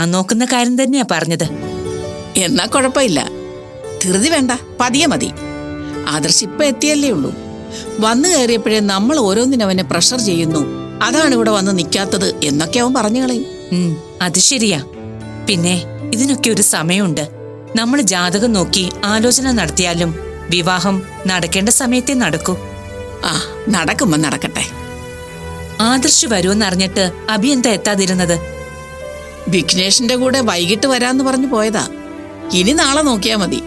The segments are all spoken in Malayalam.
ഞാൻ നോക്കുന്ന കാര്യം തന്നെയാ പറഞ്ഞത്. എന്നാ കുഴപ്പമില്ല. ധൃതി വേണ്ട പതിയെ മതി. ആദർശ് ഇപ്പൊ എത്തിയല്ലേ ഉള്ളൂ. വന്നു കയറിയപ്പോഴേ നമ്മൾ ഓരോന്നിനവനെ പ്രഷർ ചെയ്യുന്നു. അതാണ് ഇവിടെ വന്ന് നിൽക്കാത്തത് എന്നൊക്കെ അവൻ പറഞ്ഞു കളയും. അത് ശരിയാ. പിന്നെ ഇതിനൊക്കെ ഒരു സമയമുണ്ട്. നമ്മൾ ജാതകം നോക്കി ആലോചന നടത്തിയാലും വിവാഹം നടക്കേണ്ട സമയത്തെ നടക്കൂ. ആ നടക്കുമ്പോ നടക്കട്ടെ. ആദർശ് വരുമെന്നറിഞ്ഞിട്ട് അഭി എന്താ എത്താതിരുന്നത്? വിഘ്നേഷിന്റെ കൂടെ വൈകിട്ട് വരാന്ന് പറഞ്ഞു പോയതാ. ഇനി നാളെ നോക്കിയാ മതി.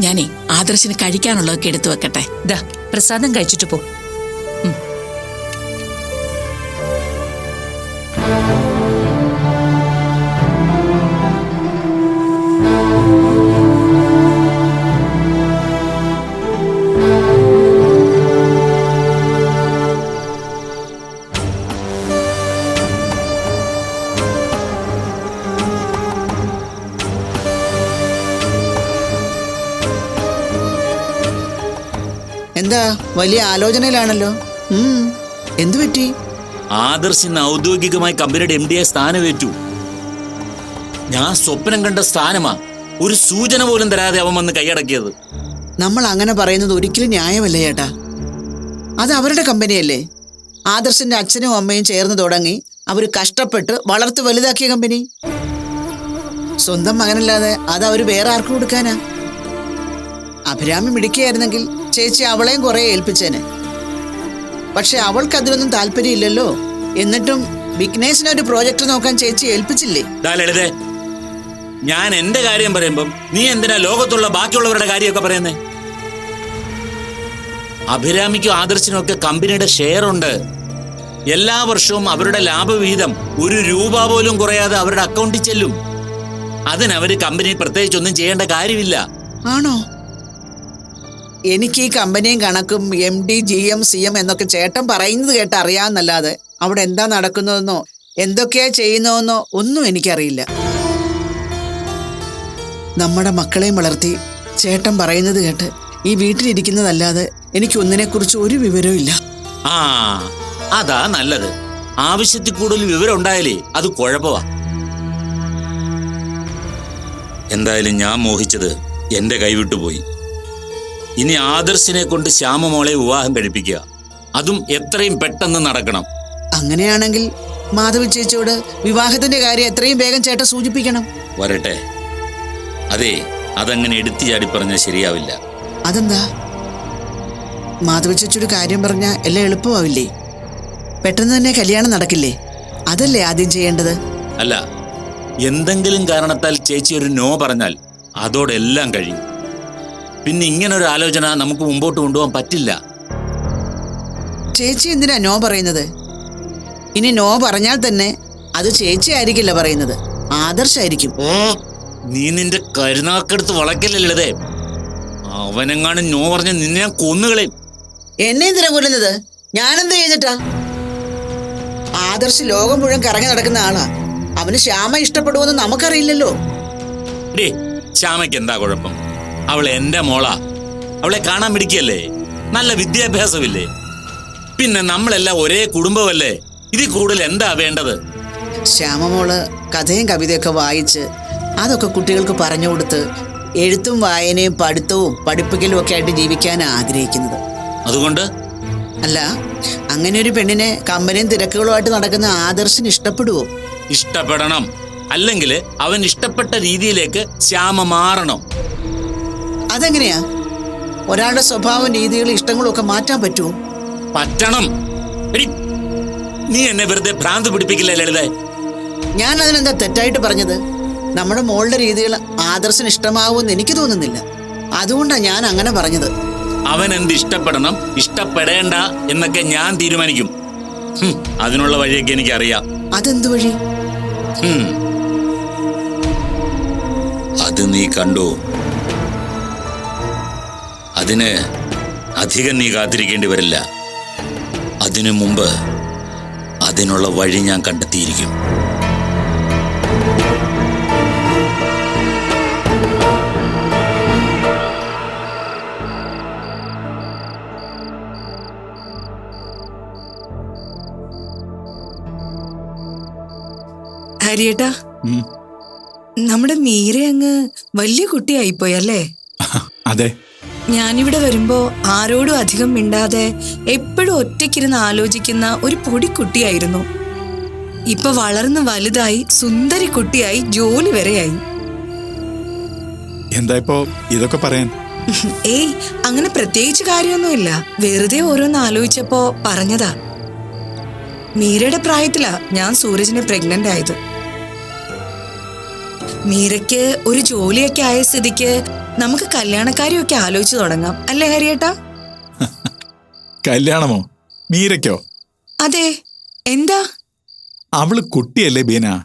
ഞാനേ ആദർശിന് കഴിക്കാനുള്ളതൊക്കെ എടുത്തു വെക്കട്ടെ. ദാ പ്രസാദം കഴിച്ചിട്ട് പോ. എന്താ വലിയ ആലോചനയിലാണല്ലോ. എന്തു പറ്റി? ആദർശ് ഇന്ന് ഔദ്യോഗികമായി കമ്പനിയുടെ എം ഡിയെ സ്ഥാനമേറ്റു. ഞാൻ സ്വപ്നം കണ്ട സ്ഥാനമാ. ഒരു സൂചന പോലും തരാതെ അവൻ വന്ന് കൈയടക്കിയത്. നമ്മൾ അങ്ങനെ പറയുന്നത് ഒരിക്കലും ന്യായമല്ല ചേട്ടാ. അത് അവരുടെ കമ്പനിയല്ലേ. ആദർശിന്റെ അച്ഛനും അമ്മയും ചേർന്ന് തുടങ്ങി അവർ കഷ്ടപ്പെട്ട് വളർത്ത് വലുതാക്കിയ കമ്പനി. സ്വന്തം മകനല്ലാതെ അത് അവർ വേറെ ആർക്കും കൊടുക്കാനാ? അഭിരാമി മിടിക്കുകയായിരുന്നെങ്കിൽ ചേച്ചി അവളെയും കുറെ ഏൽപ്പിച്ചേനെ. പക്ഷെ അവൾക്ക് അതിലൊന്നും താല്പര്യമില്ലല്ലോ. എന്നിട്ടും വിഘ്നേശിനെ ഒരു പ്രോജക്റ്റ് നോക്കാൻ ചേച്ചി ഏൽപ്പിച്ചില്ലേ? ദാ ലളിതേ ഞാൻ എന്റെ കാര്യം പറയുമ്പം നീ എന്തിനാ ലോകത്തുള്ള ബാക്കിയുള്ളവരുടെ കാര്യമൊക്കെ പറയുന്നേ? അഭിരാമിക്കും ആദർശിനും ഒക്കെ കമ്പനിയുടെ ഷെയർ ഉണ്ട്. എല്ലാ വർഷവും അവരുടെ ലാഭവിഹിതം ഒരു രൂപ പോലും കുറയാതെ അവരുടെ അക്കൗണ്ടിൽ ചെല്ലും. അതിനവര് കമ്പനി പ്രത്യേകിച്ച് ഒന്നും ചെയ്യേണ്ട കാര്യമില്ല. ആണോ? എനിക്ക് ഈ കമ്പനിയും കണക്കും M D G M C M എന്നൊക്കെ ചേട്ടൻ പറയുന്നത് കേട്ട് അറിയാമെന്നല്ലാതെ അവിടെ എന്താ നടക്കുന്നതെന്നോ എന്തൊക്കെയാ ചെയ്യുന്നതെന്നോ ഒന്നും എനിക്കറിയില്ല. നമ്മുടെ മക്കളെയും വളർത്തി ചേട്ടൻ പറയുന്നത് കേട്ട് ഈ വീട്ടിലിരിക്കുന്നതല്ലാതെ എനിക്ക് ഒന്നിനെക്കുറിച്ച് ഒരു വിവരവും ഇല്ല. ആ അതാ നല്ലത്. ആവശ്യത്തിൽ കൂടുതൽ വിവരം ഉണ്ടായാലേ അത് കുഴപ്പമാ. എന്തായാലും ഞാൻ മോഹിച്ചത് എന്റെ കൈവിട്ടു പോയി ഇനി ആദർശിനെ കൊണ്ട് ശ്യാമമോളെ വിവാഹം കഴിപ്പിക്കുക. അതും എത്രയും പെട്ടെന്ന് നടക്കണം. അങ്ങനെയാണെങ്കിൽ മാധവി ചേച്ചിയോട് വിവാഹത്തിന്റെ കാര്യം എത്രയും വേഗം ചേട്ട സൂചിപ്പിക്കണം. വരട്ടെ. അതെ അതങ്ങനെ എടുത്തു ചാടി പറഞ്ഞാൽ ശരിയാവില്ല. അതെന്താ? മാധവി ചേച്ചിയുടെ കാര്യം പറഞ്ഞാൽ എല്ലാം എളുപ്പമാവില്ലേ? പെട്ടെന്ന് തന്നെ കല്യാണം നടക്കില്ലേ? അതല്ലേ ആദ്യം ചെയ്യേണ്ടത്? അല്ല എന്തെങ്കിലും കാരണത്താൽ ചേച്ചി ഒരു നോ പറഞ്ഞാൽ അതോടെല്ലാം കഴിയും. പിന്നെ ഇങ്ങനെ ഒരു ആലോചന നമുക്ക് മുമ്പോട്ട് കൊണ്ടുപോകാൻ പറ്റില്ല. ചേച്ചി എന്തിനാ നോ പറയുന്നത്? ഇനി നോ പറഞ്ഞാൽ തന്നെ അത് ചേച്ചി ആയിരിക്കില്ല പറയുന്നത്. ആദർശായിരിക്കും. ഓ നീ നിന്റെ കരുനാക്കെടുത്ത് വളക്കല്ലേ അവനെങ്ങാണ് നോ പറഞ്ഞ നിന്നെ ഞാൻ കൊന്നുകളയും. എന്നെ എന്തിനാ കൊല്ലുന്നത്? ഞാനെന്ത് ചെയ്തിട്ടാ? ആദർശ് ലോകം മുഴുവൻ കറങ്ങി നടക്കുന്ന ആളാ. അവന് ശ്യാമ ഇഷ്ടപ്പെടുമെന്ന് നമുക്കറിയില്ലല്ലോ. ശ്യാമയ്ക്ക് എന്താ കുഴപ്പം? അവൾ എന്റെ മോളാ. അവളെ കാണാൻ പിടിക്കല്ലേ നല്ല വിദ്യാഭ്യാസമില്ലേ? പിന്നെ നമ്മളെല്ലാം ഒരേ കുടുംബമല്ലേ? ഇതിൽ കൂടുതൽ എന്താ വേണ്ടത്? ശ്യാമമോൾ കഥയും കവിതയൊക്കെ വായിച്ച് അതൊക്കെ കുട്ടികൾക്ക് പറഞ്ഞു കൊടുത്ത് എഴുത്തും വായനയും പഠിത്തവും പഠിപ്പിക്കലും ഒക്കെ ആയിട്ട് ജീവിക്കാൻ ആഗ്രഹിക്കുന്നത്. അതുകൊണ്ട്? അല്ല അങ്ങനെ ഒരു പെണ്ണിനെ കമ്പനിയും തിരക്കുകളുമായിട്ട് നടക്കുന്ന ആദർശന് ഇഷ്ടപ്പെടുവോ? ഇഷ്ടപ്പെടണം. അല്ലെങ്കിൽ അവൻ ഇഷ്ടപ്പെട്ട രീതിയിലേക്ക് ശ്യാമ മാറണം. അതെങ്ങനെയാ? ഒരാളുടെ സ്വഭാവം രീതികളും ഇഷ്ടങ്ങളും ഒക്കെ മാറ്റാൻ പറ്റുമോ? പറ്റണം. നീ എന്നെ വെറുതെ ഭ്രാന്ത് പിടിപ്പിക്കില്ല ലളിത? ഞാൻ അതിനെന്താ തെറ്റായിട്ട് പറഞ്ഞത്? നമ്മുടെ മോളുടെ രീതികൾ ആദർശന് ഇഷ്ടമാവുമെന്ന് എനിക്ക് തോന്നുന്നില്ല. അതുകൊണ്ടാണ് ഞാൻ അങ്ങനെ പറഞ്ഞത്. അവൻ എന്ത് ഇഷ്ടപ്പെടണം ഇഷ്ടപ്പെടേണ്ട എന്നൊക്കെ ഞാൻ തീരുമാനിക്കും. അതിനുള്ള വഴിയൊക്കെ എനിക്കറിയാം. അതെന്ത് വഴി. അത് നീ കണ്ടു? അതിന് അധികം നീ കാത്തിരിക്കേണ്ടി വരില്ല. അതിനു മുമ്പ് അതിനുള്ള വഴി ഞാൻ കണ്ടെത്തിയിരിക്കും. ഹരിയേട്ടാ നമ്മുടെ മീര അങ്ങ് വലിയ കുട്ടിയായിപ്പോയല്ലേ അതെ. ഞാനിവിടെ വരുമ്പോ ആരോടും അധികം മിണ്ടാതെ എപ്പോഴും ഒറ്റയ്ക്കിരുന്ന് ആലോചിക്കുന്ന ഒരു പൊടിക്കുട്ടിയായിരുന്നു ഇപ്പൊ വളർന്ന് വലുതായി സുന്ദരി കുട്ടിയായി ജോലി വരെയായി. എന്താ ഇപ്പോ ഇതൊക്കെ പറയാൻ? ഏയ് അങ്ങനെ പ്രത്യേകിച്ച് കാര്യമൊന്നുമില്ല. വെറുതെ ഓരോന്ന് ആലോചിച്ചപ്പോ പറഞ്ഞതാ. മീരയുടെ പ്രായത്തിലാ ഞാൻ സൂരജിനെ പ്രഗ്നന്റ് ആയത്. മീരയ്ക്ക് ഒരു ജോലിയൊക്കെ ആയ സ്ഥിതിക്ക് നമുക്ക് കല്യാണക്കാരിയൊക്കെ ആലോചിച്ചു തുടങ്ങാം. അല്ലേ ഹരിയേട്ടാ? കല്യാണമോ? മീരക്കോ അതെ. എന്താ? അവൾ കുട്ടിയല്ലേ ബീന?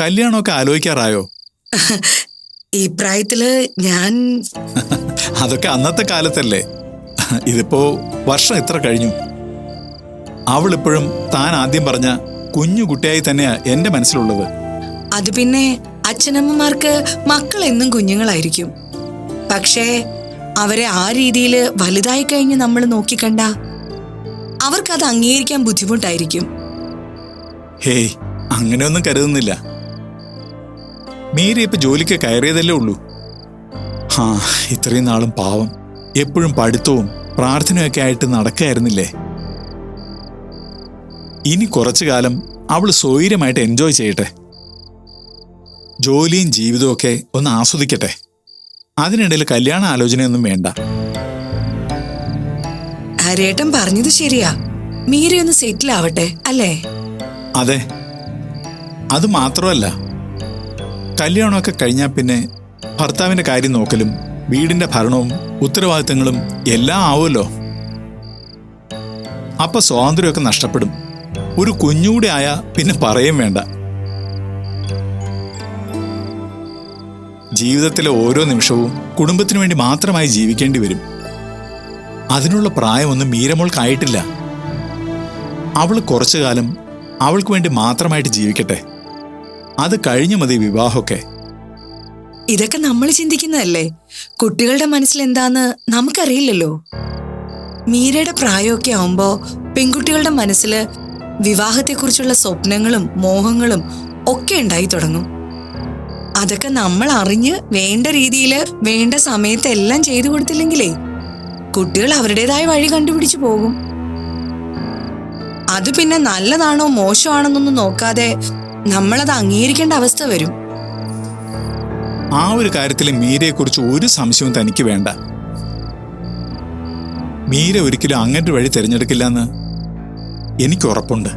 കല്യാണമൊക്കെ ആലോചിക്കാറായോ? ഈ പ്രായത്തിൽ ഞാൻ അതൊക്കെ അന്നത്തെ കാലത്തല്ലേ. ഇതിപ്പോ വർഷം എത്ര കഴിഞ്ഞു. അവളിപ്പോഴും താൻ ആദ്യം പറഞ്ഞ കുഞ്ഞു കുട്ടിയായി തന്നെയാ എന്റെ മനസ്സിലുള്ളത്. അത് പിന്നെ അച്ഛനമ്മമാർക്ക് മക്കൾ എന്നും കുഞ്ഞുങ്ങളായിരിക്കും. പക്ഷേ അവരെ ആ രീതിയിൽ വലുതായി കഴിഞ്ഞ് നമ്മൾ നോക്കിക്കണ്ട. അവർക്കത് അംഗീകരിക്കാൻ ബുദ്ധിമുട്ടായിരിക്കും. ഹേയ് അങ്ങനെയൊന്നും കരുതുന്നില്ല. മീര ഇപ്പൊ ജോലിക്ക് കയറിയതല്ലേ ഉള്ളൂ. ആ ഇത്രയും നാളും പാവം. എപ്പോഴും പഠിത്തവും പ്രാർത്ഥനയൊക്കെ ആയിട്ട് നടക്കായിരുന്നില്ലേ? ഇനി കുറച്ചു കാലം അവൾ സ്വൈര്യമായിട്ട് എൻജോയ് ചെയ്യട്ടെ. ജോലിയും ജീവിതവും ഒക്കെ ഒന്ന് ആസ്വദിക്കട്ടെ. അതിനിടയിൽ കല്യാണ ആലോചനയൊന്നും വേണ്ട. ഹരേട്ടൻ പറഞ്ഞത് ശരിയാ. മീരയൊന്ന് സെറ്റിൽ ആവട്ടെ അല്ലേ? അതെ. അത് മാത്രമല്ല കല്യാണമൊക്കെ കഴിഞ്ഞാൽ പിന്നെ ഭർത്താവിന്റെ കാര്യം നോക്കലും വീടിന്റെ ഭരണവും ഉത്തരവാദിത്തങ്ങളും എല്ലാം ആവുമല്ലോ. അപ്പൊ സ്വാതന്ത്ര്യമൊക്കെ നഷ്ടപ്പെടും. ഒരു കുഞ്ഞുകൂടെ ആയ പിന്നെ പറയും വേണ്ട. ജീവിതത്തിലെ ഓരോ നിമിഷവും കുടുംബത്തിനു വേണ്ടി മാത്രമായി ജീവിക്കേണ്ടി വരും. അതിനുള്ള പ്രായമൊന്നും മീരമോൾക്കായിട്ടില്ല. അവൾ കുറച്ചു കാലം അവൾക്ക് വേണ്ടി മാത്രമായിട്ട് ജീവിക്കട്ടെ. അത് കഴിഞ്ഞു മതി വിവാഹമൊക്കെ. ഇതൊക്കെ നമ്മൾ ചിന്തിക്കുന്നതല്ലേ? കുട്ടികളുടെ മനസ്സിൽ എന്താന്ന് നമുക്കറിയില്ലല്ലോ. മീരയുടെ പ്രായമൊക്കെ ആവുമ്പോ പെൺകുട്ടികളുടെ മനസ്സിൽ വിവാഹത്തെക്കുറിച്ചുള്ള സ്വപ്നങ്ങളും മോഹങ്ങളും ഒക്കെ ഉണ്ടായി തുടങ്ങും. അതൊക്കെ നമ്മൾ അറിഞ്ഞ് വേണ്ട രീതിയിൽ വേണ്ട സമയത്ത് എല്ലാം ചെയ്തു കൊടുത്തില്ലെങ്കിലേ കുട്ടികൾ അവരുടേതായ വഴി കണ്ടുപിടിച്ചു പോകും. അത് പിന്നെ നല്ലതാണോ മോശമാണെന്നൊന്നും നോക്കാതെ നമ്മളത് അംഗീകരിക്കേണ്ട അവസ്ഥ വരും. ആ ഒരു കാര്യത്തിൽ മീരയെക്കുറിച്ച് ഒരു സംശയവും തനിക്ക് വേണ്ട. മീര ഒരിക്കലും അങ്ങനൊരു വഴി തിരഞ്ഞെടുക്കില്ല എന്ന് എനിക്ക് ഉറപ്പുണ്ട്.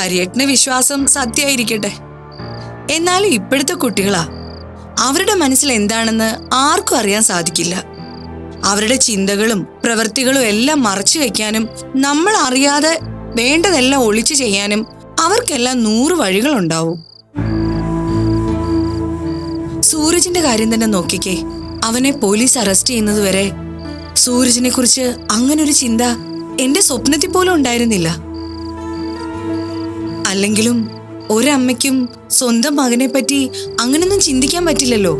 ഹരിയേട്ടന് വിശ്വാസം സത്യമായിരിക്കട്ടെ. എന്നാലും ഇപ്പോഴത്തെ കുട്ടികളാ. അവരുടെ മനസ്സിൽ എന്താണെന്ന് ആർക്കും അറിയാൻ സാധിക്കില്ല. അവരുടെ ചിന്തകളും പ്രവൃത്തികളും എല്ലാം മറച്ചു വയ്ക്കാനും നമ്മൾ അറിയാതെ വേണ്ടതെല്ലാം ഒളിച്ചു ചെയ്യാനും അവർക്കെല്ലാം നൂറ് വഴികളുണ്ടാവും. സൂരജിന്റെ കാര്യം തന്നെ നോക്കിക്കേ. അവനെ പോലീസ് അറസ്റ്റ് ചെയ്യുന്നത് വരെ സൂരജിനെ കുറിച്ച് അങ്ങനൊരു ചിന്ത എന്റെ സ്വപ്നത്തിൽ പോലും ഉണ്ടായിരുന്നില്ല. അല്ലെങ്കിലും ഒരമ്മയ്ക്കും സ്വന്തം മകനെ പറ്റി അങ്ങനൊന്നും ചിന്തിക്കാൻ പറ്റില്ലല്ലോ.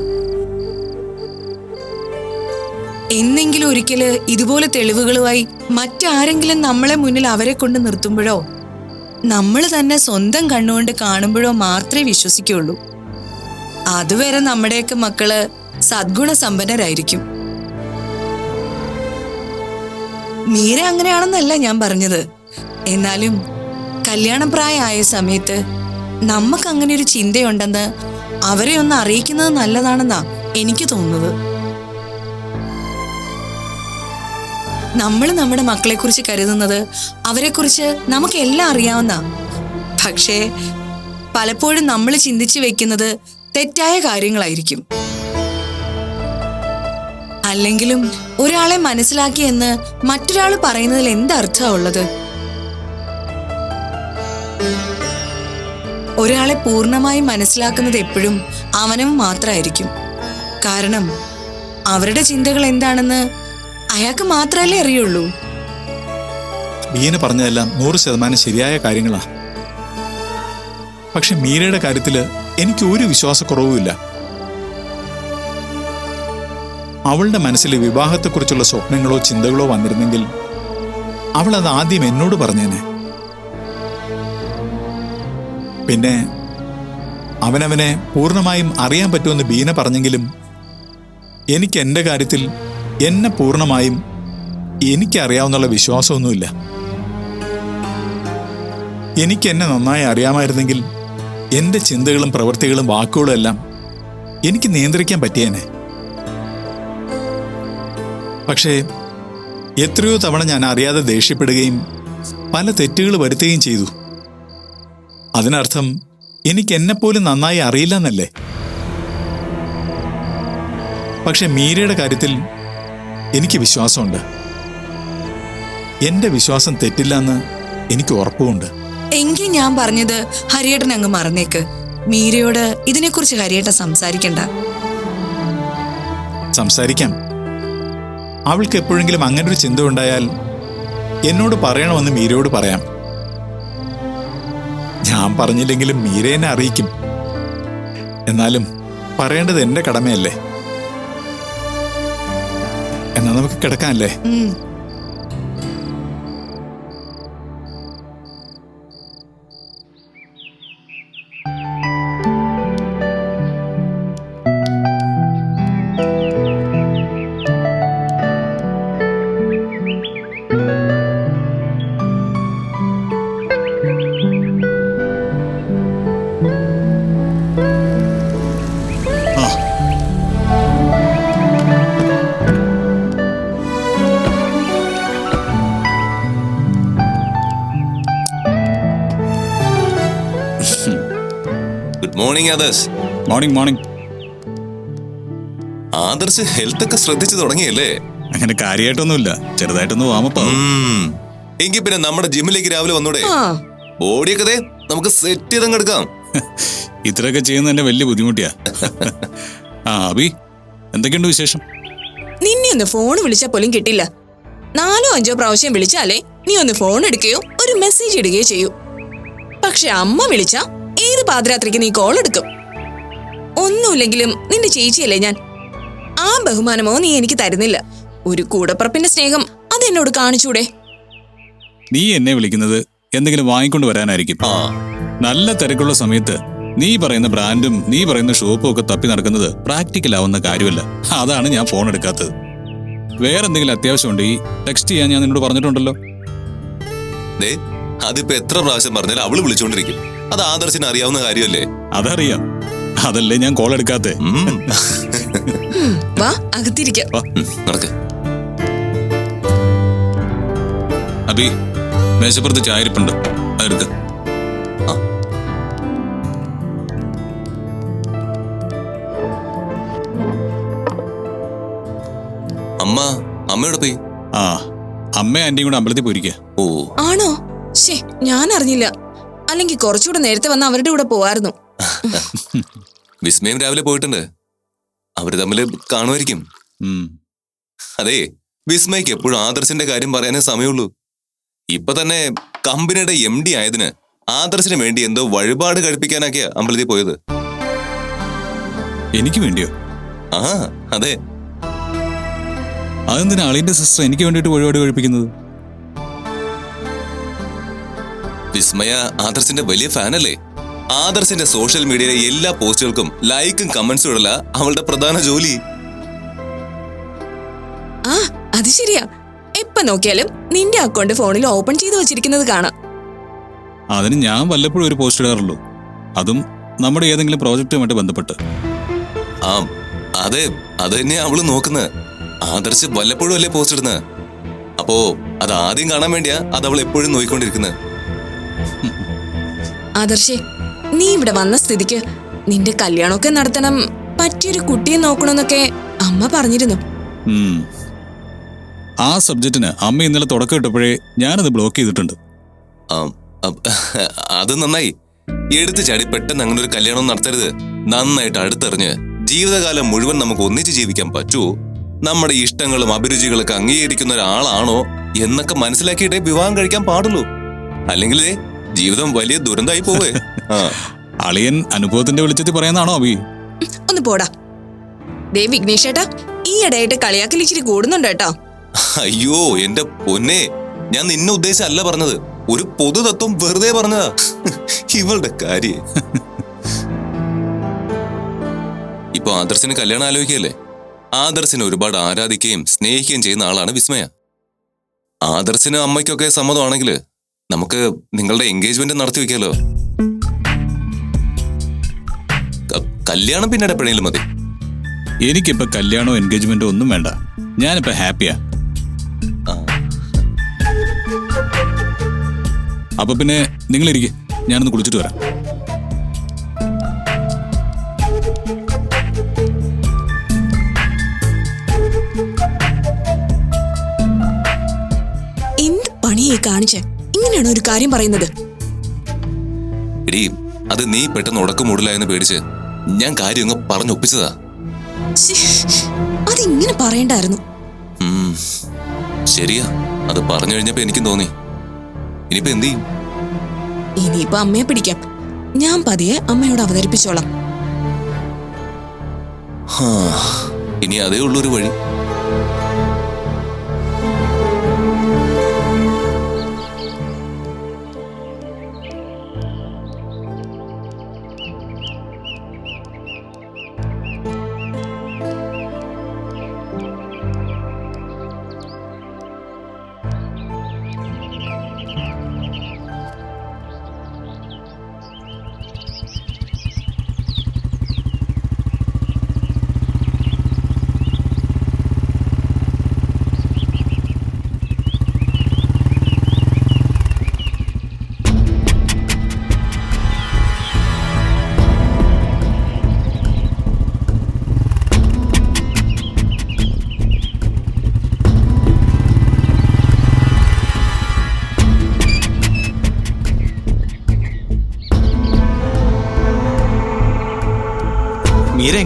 എന്നെങ്കിലും ഒരിക്കൽ ഇതുപോലെ തെളിവുകളുമായി മറ്റാരെങ്കിലും നമ്മളെ മുന്നിൽ അവരെ കൊണ്ട് നിർത്തുമ്പോഴോ നമ്മൾ തന്നെ സ്വന്തം കണ്ണുകൊണ്ട് കാണുമ്പോഴോ മാത്രമേ വിശ്വസിക്കുള്ളൂ അതുവരെ നമ്മുടെയൊക്കെ മക്കൾ സദ്ഗുണ സമ്പന്നരായിരിക്കും മീര അങ്ങനെയാണെന്നല്ല ഞാൻ പറഞ്ഞത്. എന്നാലും കല്യാണപ്രായമായ സമയത്ത് നമുക്ക് അങ്ങനെ ഒരു ചിന്തയുണ്ടെന്ന് അവരെ ഒന്ന് അറിയിക്കുന്നത് നല്ലതാണെന്നാ എനിക്ക് തോന്നുന്നത്. നമ്മൾ നമ്മുടെ മക്കളെക്കുറിച്ച് കരുതുന്നത് അവരെക്കുറിച്ച് നമുക്ക് എല്ലാം അറിയാവുന്ന. പക്ഷേ പലപ്പോഴും നമ്മൾ ചിന്തിച്ചു വെക്കുന്നത് തെറ്റായ കാര്യങ്ങളായിരിക്കും. അല്ലെങ്കിലും ഒരാളെ മനസ്സിലാക്കിയെന്ന് മറ്റൊരാൾ പറയുന്നതിൽ എന്തർത്ഥമാ ഉള്ളത് ഒരാളെ പൂർണമായും മനസ്സിലാക്കുന്നത് എപ്പോഴും അവനവൻ മാത്രമായിരിക്കും കാരണം അവരുടെ ചിന്തകൾ എന്താണെന്ന് അയാൾക്ക് മാത്രമല്ലേ അറിയുള്ളൂ? ബീന പറഞ്ഞതെല്ലാം നൂറ് ശതമാനം ശരിയായ കാര്യങ്ങളാ. പക്ഷെ മീരയുടെ കാര്യത്തിൽ എനിക്ക് ഒരു വിശ്വാസക്കുറവുമില്ല. അവളുടെ മനസ്സിൽ വിവാഹത്തെക്കുറിച്ചുള്ള സ്വപ്നങ്ങളോ ചിന്തകളോ വന്നിരുന്നെങ്കിൽ അവൾ അത് ആദ്യം എന്നോട് പറഞ്ഞേനെ. പിന്നെ അവനവനെ പൂർണമായും അറിയാൻ പറ്റുമെന്ന് ബീന പറഞ്ഞെങ്കിലും എനിക്ക് എന്റെ കാര്യത്തിൽ എന്നെ പൂർണമായും എനിക്കറിയാവുന്നുള്ള വിശ്വാസമൊന്നുമില്ല. എനിക്ക് എന്നെ നന്നായി അറിയാമായിരുന്നെങ്കിൽ എന്റെ ചിന്തകളും പ്രവൃത്തികളും വാക്കുകളും എല്ലാം എനിക്ക് നിയന്ത്രിക്കാൻ പറ്റിയേനെ. പക്ഷേ എത്രയോ തവണ ഞാൻ അറിയാതെ ദേഷ്യപ്പെടുകയും പല തെറ്റുകൾ വരുത്തുകയും ചെയ്തു. അതിനർത്ഥം എനിക്ക് എന്നെപ്പോലും നന്നായി അറിയില്ല എന്നല്ലേ പക്ഷെ മീരയുടെ കാര്യത്തിൽ എനിക്ക് വിശ്വാസമുണ്ട്. എന്റെ വിശ്വാസം തെറ്റില്ല എന്ന് എനിക്ക് ഉറപ്പുമുണ്ട്. എങ്കിൽ ഞാൻ പറഞ്ഞത് ഹരിയേട്ടൻ അങ്ങ് മറന്നേക്ക്. മീരയോട് ഇതിനെക്കുറിച്ച് ഹരിയേട്ടൻ സംസാരിക്കണ്ട. സംസാരിക്കാം. അവൾക്ക് എപ്പോഴെങ്കിലും അങ്ങനൊരു ഒരു ചിന്ത ഉണ്ടായാൽ എന്നോട് പറയണമെന്ന് മീരയോട് പറയാം. ഞാൻ പറഞ്ഞില്ലെങ്കിലും മീരേനെ അറിയിക്കും. എന്നാലും പറയേണ്ടത് എന്റെ കടമയല്ലേ? എന്നാ നമുക്ക് കിടക്കാനല്ലേ? Morning Adarsh morning morning Adarsh health ഒക്കെ ശ്രദ്ധിച്ചു തുടങ്ങിയല്ലേ? അങ്ങനെ കാര്യമായിട്ടൊന്നുമില്ല ചെറുതായിട്ടൊന്ന് വാമപ്പാ എങ്കിൽ എങ്കി പിന്നെ നമ്മുടെ ജിമ്മിലേക്ക് രാവിലെ വന്നൂടെ? ബോഡിയൊക്കെ ദേ നമുക്ക് സെറ്റ് ചെയ്തങ്ങ് എടുക്കാം. ഇത്രയൊക്കെ ചെയ്യുന്ന എന്റെ വലിയ ബുദ്ധിമുട്ടിയാ. ആബി അബി എന്തൊക്കെയുണ്ട് വിശേഷം? നിന്നെ ഒന്ന് ഫോൺ വിളിച്ചാൽ പോലും കിട്ടില്ല. നാലോ അഞ്ചോ പ്രാവശ്യം വിളിച്ചാലേ നീ ഒന്ന് ഫോൺ എടുക്കുകയോ ഒരു മെസ്സേജ് ഇടുകയോ ചെയ്യൂ. പക്ഷെ അമ്മ വിളിച്ച ഏത് പാതിരാത്രിക്ക് നീ കോൾ എടുക്കും ഒന്നുമില്ലെങ്കിലും നിന്റെ ചേച്ചിയല്ലേ ഞാൻ? ആ ബഹുമാനമോ നീ എനിക്ക് തരുന്നില്ല. ഒരു കൂടപ്പറപ്പിന്റെ സ്നേഹം അത് എന്നോട് കാണിച്ചൂടെ? നീ എന്നെ വിളിക്കുന്നത് എന്തെങ്കിലും വാങ്ങിക്കൊണ്ട് വരാനായിരിക്കും. ആ. നല്ല തിരക്കുള്ള സമയത്ത് നീ പറയുന്ന ബ്രാൻഡും നീ പറയുന്ന ഷോപ്പും ഒക്കെ തപ്പി നടക്കുന്നത് പ്രാക്ടിക്കൽ ആവുന്ന കാര്യമല്ല. അതാണ് ഞാൻ ഫോൺ എടുക്കാത്തത്. വേറെ എന്തെങ്കിലും അത്യാവശ്യം ഉണ്ടെങ്കിൽ ടെക്സ്റ്റ് ചെയ്യാൻ ഞാൻ നിന്നോട് പറഞ്ഞിട്ടുണ്ടല്ലോ. ദേ അതിപ്പോ എത്ര പ്രാവശ്യം പറഞ്ഞാലും അവൾ വിളിച്ചോണ്ടിരിക്കും. അത് ആദർശിന് അറിയാവുന്ന കാര്യമല്ലേ? അതറിയാം. അതല്ലേ ഞാൻ കോൾ എടുക്കാത്തെ? വാ അകത്തിരിക്കാം. വാ, നടക്ക്. അബി മേശപ്പുറത്ത് ചായരിപ്പുണ്ട്. അതെടുക്ക അമ്മ അമ്മയോട് പോയി? ആ അമ്മ ആന്റിയും കൂടെ അമ്പലത്തിൽ പോയിരിക്കുക ഓ. ആണോ? ശേ ഞാൻ അറിഞ്ഞില്ല അല്ലെങ്കിൽ കുറച്ചുകൂടെ നേരത്തെ വന്ന് അവരുടെ കൂടെ പോവായിരുന്നു. വിസ്മയം രാവിലെ പോയിട്ടുണ്ട്. അവർ തമ്മിൽ കാണുമായിരിക്കും. അതെ വിസ്മയ്ക്ക് എപ്പോഴും ആദർശിന്റെ കാര്യം പറയാനേ സമയമുള്ളൂ. ഇപ്പൊ തന്നെ കമ്പനിയുടെ എം ഡി ആയതിന് ആദർശിന് വേണ്ടി എന്തോ വഴിപാട് കഴിപ്പിക്കാനൊക്കെയാ അമ്പലത്തിൽ പോയത്. എനിക്ക് വേണ്ടിയോ? ആ അതെ. അതെന്തിനാ അളിയന്റെ സിസ്റ്റർ എനിക്ക് വേണ്ടിയിട്ട് വഴിപാട് കഴിപ്പിക്കുന്നത്? വിസ്മയ ആദർശിന്റെ വലിയ ഫാനല്ലേ? ആദർശിന്റെ സോഷ്യൽ മീഡിയയിലെ എല്ലാ പോസ്റ്റുകൾക്കും ലൈക്കും കമന്റ്സും ഇടല അവളുടെ പ്രധാന ജോലി. ആ അത് ശരിയാ. എപ്പ നോക്കിയാലും നിന്റെ അക്കൗണ്ട് ഫോണിൽ ഓപ്പൺ ചെയ്തു വെച്ചിരിക്കുന്നത് കാണാം. അതിന് ഞാൻ വല്ലപ്പോഴും ഒരു പോസ്റ്റ് ഇടാറുള്ളൂ. അതും നമ്മുടെ ഏതെങ്കിലും പ്രോജക്റ്റുമായിട്ട് ബന്ധപ്പെട്ട്. ആ അതെ അത് തന്നെയാ അവൾ നോക്കുന്നത് ആദർശ് വല്ലപ്പോഴും അല്ലേ പോസ്റ്റ് ഇടുന്നത് അപ്പോ അത് ആദ്യം കാണാൻ വേണ്ടിയാ അത് അവൾ എപ്പോഴും നോയിക്കൊണ്ടിരിക്കുന്നത് ആദർശേ നീ ഇവിടെ വന്ന സ്ഥിതിക്ക് നിന്റെ കല്യാണമൊക്കെ നടത്തണം പറ്റിയൊരു കുട്ടിയെ നോക്കണമെന്നൊക്കെ അമ്മ പറഞ്ഞിരുന്നു. ആ സബ്ജക്റ്റിന് അമ്മ ഇന്നലെ തുടക്കം ഇട്ടപ്പോഴേ ഞാനത് ബ്ലോക്ക് ചെയ്തിട്ടുണ്ട്. ആ, അത് നന്നായി. എടുത്തു ചാടി പെട്ടെന്ന് അങ്ങനെ ഒരു കല്യാണം നടത്തരുത്. നന്നായിട്ട് അടുത്തെറിഞ്ഞ് ജീവിതകാലം മുഴുവൻ നമുക്ക് ഒന്നിച്ച് ജീവിക്കാൻ പറ്റുമോ നമ്മുടെ ഇഷ്ടങ്ങളും അഭിരുചികളൊക്കെ അംഗീകരിക്കുന്ന ഒരാളാണോ എന്നൊക്കെ മനസ്സിലാക്കിയിട്ടേ വിവാഹം കഴിക്കാൻ പാടുള്ളൂ. അല്ലെങ്കിൽ ജീവിതം വലിയ ദുരന്തമായി പോവേ. ആ. അളിയൻ അനുഭവത്തിന്റെ വെളിച്ചത്തിൽ പറയുന്നതാണോ അഭി ഒന്ന് പോടാ. ദേ വിഘ്നേഷേട്ടാ ഈ ഇടയായിട്ട് കളിയാക്കൽ ഇച്ചിരി കൂടുന്നുണ്ട് കേട്ടോ. അയ്യോ എന്റെ പൊന്നെ. ഞാൻ നിന്നെ ഉദ്ദേശിച്ചല്ല പറഞ്ഞത്. ഒരു പൊതുതത്വം വെറുതെ പറഞ്ഞതാ. ഇവളുടെ കാര്യ. ഇപ്പൊ ആദർശിന് കല്യാണം ആലോചിക്കല്ലേ ആദർശിനെ ഒരുപാട് ആരാധിക്കുകയും സ്നേഹിക്കുകയും ചെയ്യുന്ന ആളാണ് വിസ്മയ. ആദർശിന് അമ്മയ്ക്കൊക്കെ സമ്മതമാണെങ്കിൽ നമുക്ക് നിങ്ങളുടെ എൻഗേജ്മെന്റ് നടത്തി വെക്കാലോ? കല്യാണം പിന്നീട് എപ്പോഴെങ്കിലും മതി. എനിക്കിപ്പോ കല്യാണോ എൻഗേജ്മെന്റോ ഒന്നും വേണ്ട. ഞാനിപ്പോ ഹാപ്പിയാ. അപ്പൊ പിന്നെ നിങ്ങളിരിക്കെ. ഞാനൊന്ന് കുളിച്ചിട്ട് വരാം. എന്ത് പണിയെ കാണിച്ചേ? ഇങ്ങനെയാണോ ഒരു കാര്യം പറയുന്നത്? എടീ അത് നീ പെട്ടെന്ന് ഉടക്കമൂടില്ല പേടിച്ച് ഞാൻ കാര്യം അങ്ങ് പറഞ്ഞൊപ്പിച്ചതാ ഒപ്പിച്ചതാ. അതിങ്ങനെ പറയണ്ടായിരുന്നു. ശരിയാ. അത് പറഞ്ഞു കഴിഞ്ഞപ്പോ എനിക്കും തോന്നി. ഇനിയിപ്പോ എന്ത് ചെയ്യും? ഇനിയിപ്പോ അമ്മയെ പിടിക്കാം. ഞാൻ പതിയെ അമ്മയോട് അവതരിപ്പിച്ചോളാം. ഇനി അതേ ഉള്ളൊരു വഴി. മീര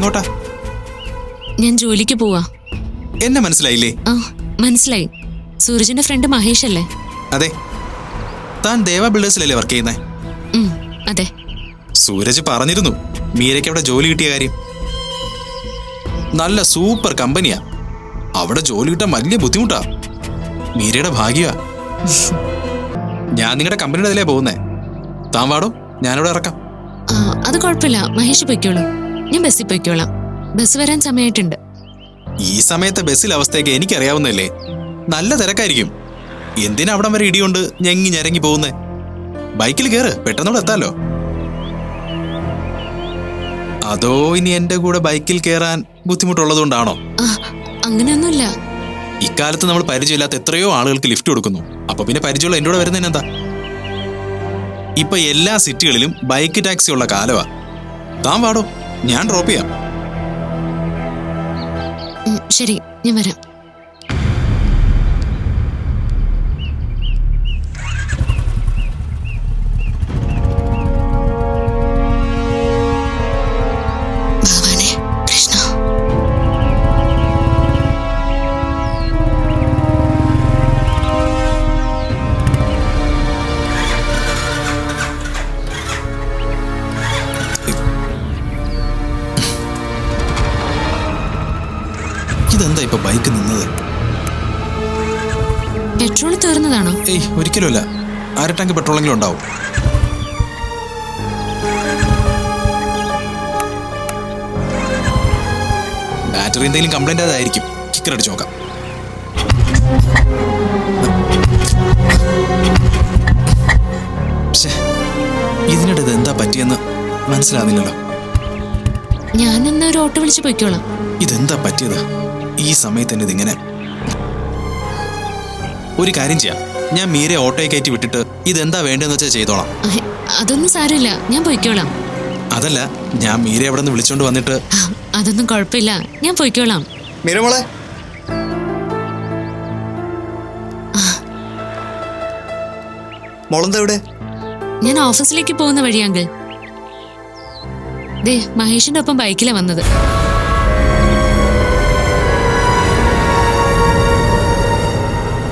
എങ്ങോട്ടാ ഞാൻ ജോലിക്ക് പോവാ. എന്നെ മനസ്സിലായില്ലേ? ആ മനസ്സിലായി. സൂരജിന്റെ ഫ്രണ്ട് മഹേഷ് അല്ലേ? അതെ. താൻ ദേവ ബിൽഡേഴ്സിലല്ലേ വർക്ക് ചെയ്യുന്നേ? അതെ. സൂരജ് പറഞ്ഞിരുന്നു മീരയ്ക്ക് അവിടെ ജോലി കിട്ടിയ കാര്യം. നല്ല സൂപ്പർ കമ്പനിയാ. അവിടെ ജോലി കിട്ടാൻ വലിയ ബുദ്ധിമുട്ടാ. മീരയുടെ ഭാഗ്യമാ ഞാൻ നിങ്ങളുടെ കമ്പനിയുടെ അതിലേ പോകുന്നേ. താൻ വാടോ? ഞാനിവിടെ ഇറക്കാം. അത് കുഴപ്പമില്ല. മഹേഷ് പൊയ്ക്കോളൂ. ഞാൻ ബസ്സിൽ പോയിക്കോളാം. ബസ് വരാൻ സമയമായിട്ടുണ്ട് ഈ സമയത്തെ ബസ്സിൽ അവസ്ഥയൊക്കെ എനിക്കറിയാവുന്നല്ലേ നല്ല തിരക്കായിരിക്കും. എന്തിനാ അവിടം വരെ ഇടിയുണ്ട് ഞെങ്ങി ഞരങ്ങി പോകുന്നേ? ബൈക്കിൽ കയറ് പെട്ടെന്നോട് എത്താലോ? അതോ ഇനി എന്റെ കൂടെ ബൈക്കിൽ കയറാൻ ബുദ്ധിമുട്ടുള്ളതുകൊണ്ടാണോ? അങ്ങനെയൊന്നുമില്ല. ഇക്കാലത്ത് നമ്മൾ പരിചയമില്ലാത്ത എത്രയോ ആളുകൾക്ക് ലിഫ്റ്റ് കൊടുക്കുന്നു. അപ്പൊ പിന്നെ പരിചയമുള്ള എന്റെ കൂടെ വരുന്നതിനെന്താ ഇപ്പൊ എല്ലാ സിറ്റികളിലും ബൈക്ക് ടാക്സി ഉള്ള കാലമാ താൻ വാടോ? ഞാൻ ഡ്രോപ്പ് ചെയ്യാം. ശരി ഞാൻ വരാം. തീർന്നതാണോ ഏയ് ഒരിക്കലുമല്ല. അര ടാങ്ക് പെട്രോളെങ്കിലും ഉണ്ടാവും. ബാറ്ററി എന്തെങ്കിലും കംപ്ലൈന്റ് അതായിരിക്കും കിക്കർ അടിച്ച് നോക്കാം. ഇതിനിടത് എന്താ പറ്റിയെന്ന് മനസ്സിലാവുന്നില്ലല്ലോ. ഞാൻ എന്നാ ഒരു ഓട്ടോ വിളിച്ച് പോയിക്കോളാം. ഇതെന്താ പറ്റിയത്? ഈ സമയത്ത് തന്നെ ഇതിങ്ങനെ ഒരു കാര്യം ചെയ്യാം. ഞാൻ മീരെ ഓട്ടോ കയറ്റി വിട്ടിട്ട് ഇതെന്താ വേണ്ടതെന്ന് വെച്ചാൽ ചെയ്തോളാം. അതൊന്നും സാരമില്ല. ഞാൻ പോയിക്കോളാം. അതല്ല ഞാൻ മീരെ അവിടെ നിന്ന് വിളിച്ചോണ്ട് വന്നിട്ട് അതൊന്നും കുഴപ്പമില്ല. ഞാൻ പോയിക്കോളാം. മീരമോളെ മോളെന്താ ഇവിടെ? ഞാൻ ഓഫീസിലേക്ക് പോകുന്ന വഴിയാങ്കിൾ ദേ മഹേഷിന്റെ ഒപ്പം ബൈക്കിലാണ് വന്നത്.